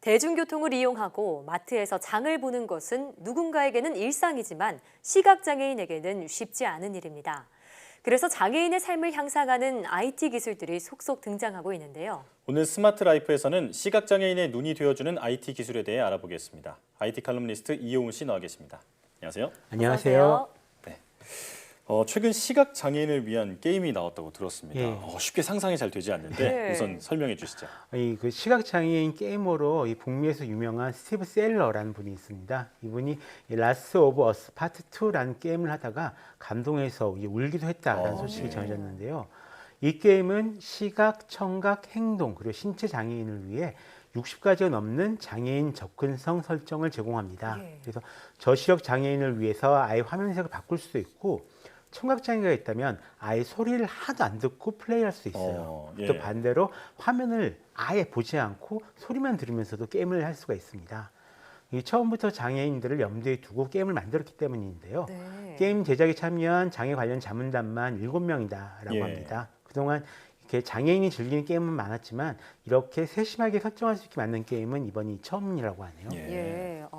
대중교통을 이용하고 마트에서 장을 보는 것은 누군가에게는 일상이지만 시각장애인에게는 쉽지 않은 일입니다. 그래서 장애인의 삶을 향상하는 IT 기술들이 속속 등장하고 있는데요. 오늘 스마트 라이프에서는 시각장애인의 눈이 되어주는 IT 기술에 대해 알아보겠습니다. IT 칼럼니스트 이용우 씨 나와 계십니다. 안녕하세요. 안녕하세요. 어, 최근 시각 장애인을 위한 게임이 나왔다고 들었습니다. 예. 어, 쉽게 상상이 잘 되지 않는데 네. 우선 설명해 주시죠. 이 그 시각 장애인 게이머로 이 북미에서 유명한 스티브 셀러라는 분이 있습니다. 이분이 이 라스트 오브 어스 파트 2라는 게임을 하다가 감동해서 이 울기도 했다라는 어, 소식이 네. 전해졌는데요. 이 게임은 시각, 청각, 행동 그리고 신체 장애인을 위해 60가지가 넘는 장애인 접근성 설정을 제공합니다. 예. 그래서 저시력 장애인을 위해서 아예 화면색을 바꿀 수도 있고 청각 장애가 있다면 아예 소리를 하나도 안 듣고 플레이할 수 있어요. 어, 예. 또 반대로 화면을 아예 보지 않고 소리만 들으면서도 게임을 할 수가 있습니다. 이 처음부터 장애인들을 염두에 두고 게임을 만들었기 때문인데요. 네. 게임 제작에 참여한 장애 관련 자문단만 7명이다라고 예. 합니다. 그동안 이렇게 장애인이 즐기는 게임은 많았지만 이렇게 세심하게 설정할 수 있게 만든 게임은 이번이 처음이라고 하네요. 예.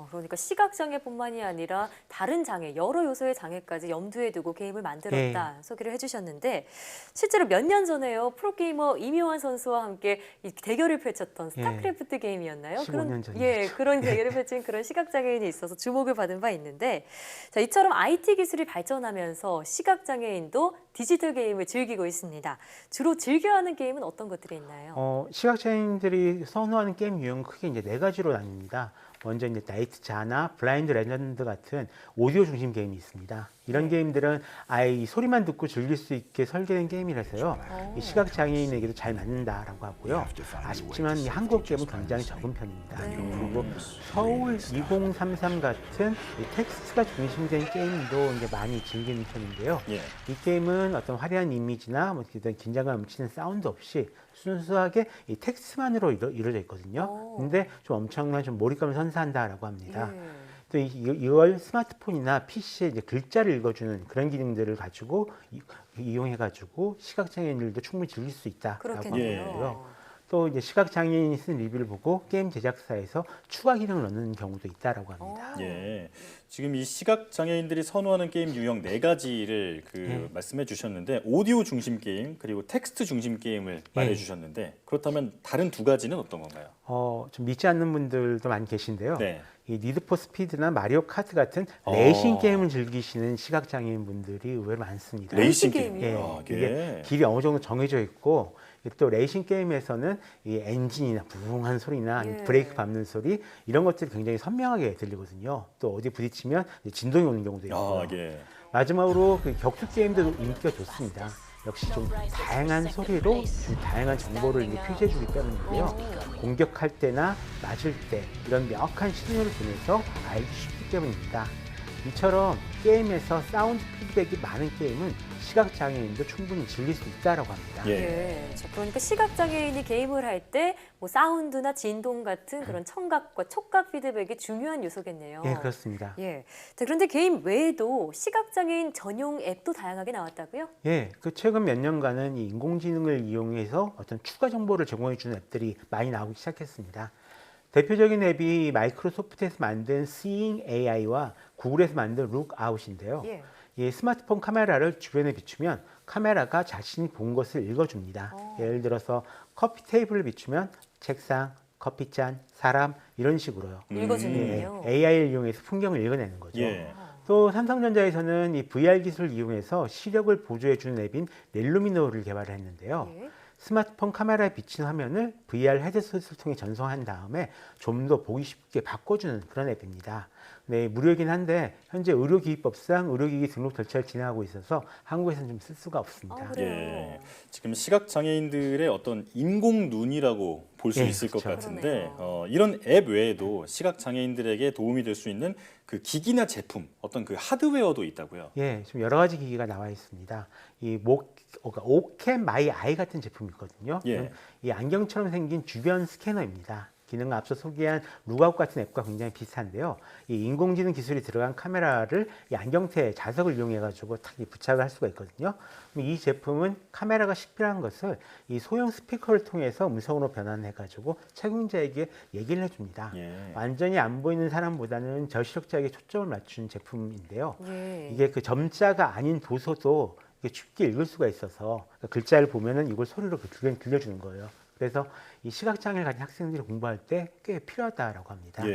예, 어, 그러니까 시각장애뿐만이 아니라 다른 장애, 여러 요소의 장애까지 염두에 두고 게임을 만들었다 예. 소개를 해주셨는데 실제로 몇 년 전에요 프로게이머 이묘한 선수와 함께 이 대결을 펼쳤던 스타크래프트 게임이었나요? 15년 그런 예. 전이었죠. 예, 그런 대결을 펼친 그런 시각장애인이 있어서 주목을 받은 바 있는데 자 이처럼 IT 기술이 발전하면서 시각장애인도 디지털 게임을 즐기고 있습니다. 주로 즐겨하는 게임은 어떤 것들이 있나요? 어, 시각장애인들이 선호하는 게임 유형은 크게 이제 네 가지로 나뉩니다. 먼저 이제 나이트 자나 블라인드 레전드 같은 오디오 중심 게임이 있습니다. 이런 게임들은 아예 이 소리만 듣고 즐길 수 있게 설계된 게임이라서요. 이 시각 장애인에게도 잘 맞는다라고 하고요. 아쉽지만 이 한국 게임은 굉장히 적은 편입니다. 그리고 서울 2033 같은 이 텍스트가 중심된 게임도 이제 많이 즐기는 편인데요. 예. 이 게임은 어떤 화려한 이미지나 뭐 긴장감 넘치는 사운드 없이 순수하게 이 텍스트만으로 이루, 이루어져 있거든요. 오. 근데 좀 엄청난 좀 몰입감을 선사한다라고 합니다. 예. 또 이, 이걸 스마트폰이나 PC에 이제 글자를 읽어주는 그런 기능들을 가지고 이, 이용해가지고 시각장애인들도 충분히 즐길 수 있다라고. 하고요. 또 이제 시각 장애인이 쓴 리뷰를 보고 게임 제작사에서 추가 기능을 넣는 경우도 있다라고 합니다. 예. 지금 이 시각 장애인들이 선호하는 게임 유형 네 가지를 그 예. 말씀해 주셨는데 오디오 중심 게임 그리고 텍스트 중심 게임을 말해 예. 주셨는데 그렇다면 다른 두 가지는 어떤 건가요? 어, 좀 믿지 않는 분들도 많이 계신데요. 네. 이 니드포 스피드나 마리오 카트 같은 어. 레이싱 게임을 즐기시는 시각 장애인 분들이 의외로 많습니다. 레이싱 레이싱 게임. 게임이요? 예, 아, 이게 예. 길이 어느 정도 정해져 있고 또 레이싱 게임에서는 이 엔진이나 부웅한 소리나 예. 브레이크 밟는 소리 이런 것들이 굉장히 선명하게 들리거든요. 또 어디 부딪히면 진동이 오는 경우도 있고요. 아, 예. 마지막으로 그 격투 게임도 인기가 좋습니다. 역시 좀 다양한 소리로 좀 다양한 정보를 이제 표시해주기 때문인데요. 공격할 때나 맞을 때 이런 명확한 신호를 주면서 알기 쉽기 때문입니다. 이처럼 게임에서 사운드 피드백이 많은 게임은 시각장애인도 충분히 즐길 수 있다라고 합니다. 예. 예. 자, 그러니까 시각장애인이 게임을 할 때 뭐 사운드나 진동 같은 그런 청각과 촉각 피드백이 중요한 요소겠네요. 예, 그렇습니다. 예. 자, 그런데 게임 외에도 시각장애인 전용 앱도 다양하게 나왔다고요? 예, 그 최근 몇 년간은 이 인공지능을 이용해서 어떤 추가 정보를 제공해 주는 앱들이 많이 나오기 시작했습니다. 대표적인 앱이 마이크로소프트에서 만든 Seeing AI와 구글에서 만든 Lookout인데요. 예. 이 스마트폰 카메라를 주변에 비추면 카메라가 자신이 본 것을 읽어줍니다. 어. 예를 들어서 커피 테이블을 비추면 책상, 커피잔, 사람 이런 식으로요. 음. 읽어주는군요. 예, AI를 이용해서 풍경을 읽어내는 거죠. 예. 또 삼성전자에서는 이 VR 기술을 이용해서 시력을 보조해 주는 앱인 렐루미노를 개발을 했는데요. 예. 스마트폰 카메라에 비친 화면을 VR 헤드셋을 통해 전송한 다음에 좀 더 보기 쉽게 바꿔주는 그런 앱입니다. 네, 무료이긴 한데 현재 의료기기법상 의료기기 등록 절차를 진행하고 있어서 한국에서는 좀 쓸 수가 없습니다. 아? 예. 지금 시각 장애인들의 어떤 인공 눈이라고 볼수 예, 있을 것 그렇죠. 같은데 그러네요. 어, 이런 앱 외에도 시각 장애인들에게 도움이 될 수 있는 그 기기나 제품, 어떤 그 하드웨어도 있다고요. 예, 지금 여러 가지 기기가 나와 있습니다. 이 목, 오캠 마이 아이 같은 제품이 있거든요. 예. 이 안경처럼 생긴 주변 스캐너입니다. 기능은 앞서 소개한 룩아웃 같은 앱과 굉장히 비슷한데요. 이 인공지능 기술이 들어간 카메라를 이 안경테 자석을 이용해 가지고 탁이 부착을 할 수가 있거든요. 그럼 이 제품은 카메라가 식별한 것을 이 소형 스피커를 통해서 음성으로 변환해 가지고 착용자에게 얘기를 해줍니다. 예. 완전히 안 보이는 사람보다는 저시력자에게 초점을 맞춘 제품인데요. 예. 이게 그 점자가 아닌 도서도 쉽게 읽을 수가 있어서 그 글자를 보면은 이걸 소리로 그 들려- 들려 주는 거예요. 그래서 이 시각장애를 가진 학생들이 공부할 때 꽤 필요하다라고 합니다. 예.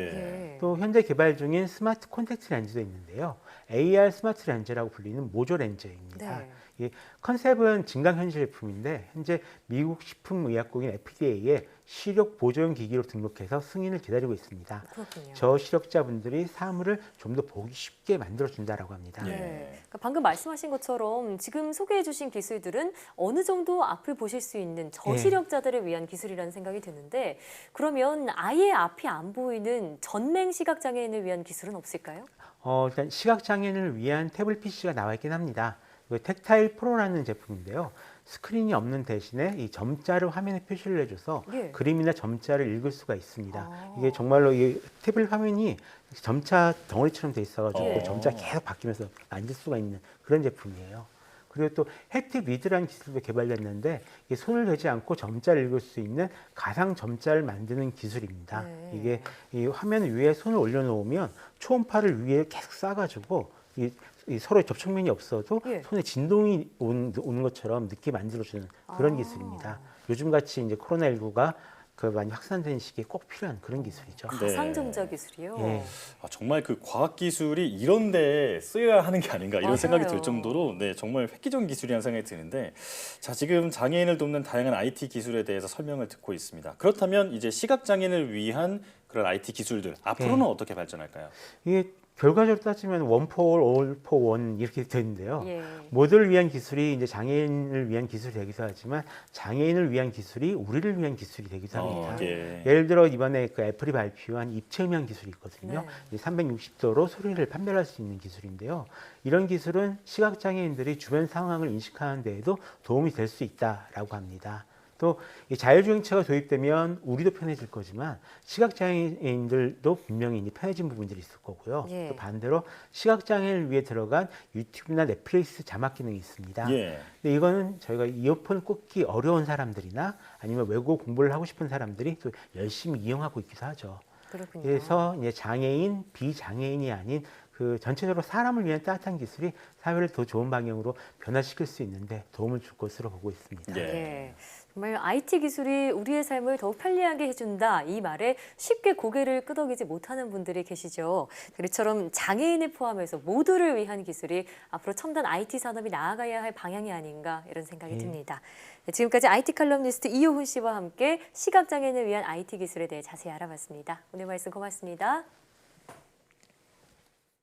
예. 또 현재 개발 중인 스마트 콘택트 렌즈도 있는데요. AR 스마트 렌즈라고 불리는 모조 렌즈입니다. 네. 이 컨셉은 증강현실 제품인데 현재 미국 식품의약국인 FDA에 시력 보조용 기기로 등록해서 승인을 기다리고 있습니다. 그렇군요. 저시력자분들이 사물을 좀 더 보기 쉽게 만들어 준다라고 합니다. 예. 네. 그러니까 방금 말씀하신 것처럼 지금 소개해주신 기술들은 어느 정도 앞을 보실 수 있는 저시력자들을 위한 기술이라는 생각이 드는데 그러면 아예 앞이 안 보이는 전맹 시각 장애인을 위한 기술은 없을까요? 어, 일단 시각 장애인을 위한 태블릿 PC가 나와 있긴 합니다. 그 텍타일 프로라는 제품인데요. 스크린이 없는 대신에 이 점자를 화면에 표시를 해줘서 예. 그림이나 점자를 읽을 수가 있습니다. 아. 이게 정말로 이 태블릿 화면이 점자 덩어리처럼 돼 있어가지고 예. 점자 계속 바뀌면서 만질 수가 있는 그런 제품이에요. 그리고 또 햅틱 리드라는 기술도 개발됐는데 이게 손을 대지 않고 점자를 읽을 수 있는 가상 점자를 만드는 기술입니다. 네. 이게 이 화면 위에 손을 올려놓으면 초음파를 위에 계속 쏴가지고 이, 이 서로 접촉면이 없어도 예. 손에 진동이 온, 오는 것처럼 느끼 만들어주는 그런 아. 기술입니다. 요즘 같이 이제 코로나 19가 그 많이 확산되는 시기에 꼭 필요한 그런 기술이죠. 네. 가상점자 기술이요. 예. 아, 정말 그 과학 기술이 이런 데 쓰여야 하는 게 아닌가 이런 맞아요. 생각이 들 정도로 네 정말 획기적인 기술이라는 생각이 드는데 자 지금 장애인을 돕는 다양한 IT 기술에 대해서 설명을 듣고 있습니다. 그렇다면 이제 시각 장애인을 위한 그런 IT 기술들 앞으로는 네. 어떻게 발전할까요? 이게 결과적으로 따지면 원포올 올포 원 이렇게 되는데요. 예. 모두를 위한 기술이 이제 장애인을 위한 기술이 되기도 하지만 장애인을 위한 기술이 우리를 위한 기술이 되기도 합니다. 어, 예. 예를 들어 이번에 그 애플이 발표한 입체 음향 기술이 있거든요. 네. 360도로 소리를 판별할 수 있는 기술인데요. 이런 기술은 시각 장애인들이 주변 상황을 인식하는 데에도 도움이 될 수 있다라고 합니다. 또이 자율주행차가 도입되면 우리도 편해질 거지만 시각 장애인들도 분명히 이제 편해진 부분들이 있을 거고요. 예. 또 반대로 시각 장애인을 위해 들어간 유튜브나 넷플릭스 자막 기능이 있습니다. 예. 근데 이거는 저희가 이어폰 꽂기 어려운 사람들이나 아니면 외국어 공부를 하고 싶은 사람들이 또 열심히 이용하고 있기도 하죠. 그렇군요. 그래서 이제 장애인, 비장애인이 아닌 그 전체적으로 사람을 위한 따뜻한 기술이 사회를 더 좋은 방향으로 변화시킬 수 있는데 도움을 줄 것으로 보고 있습니다. 예. 예. 정말 IT 기술이 우리의 삶을 더욱 편리하게 해준다 이 말에 쉽게 고개를 끄덕이지 못하는 분들이 계시죠. 그처럼 장애인을 포함해서 모두를 위한 기술이 앞으로 첨단 IT 산업이 나아가야 할 방향이 아닌가 이런 생각이 예. 듭니다. 네, 지금까지 IT 칼럼니스트 이호훈 씨와 함께 시각 장애인을 위한 IT 기술에 대해 자세히 알아봤습니다. 오늘 말씀 고맙습니다.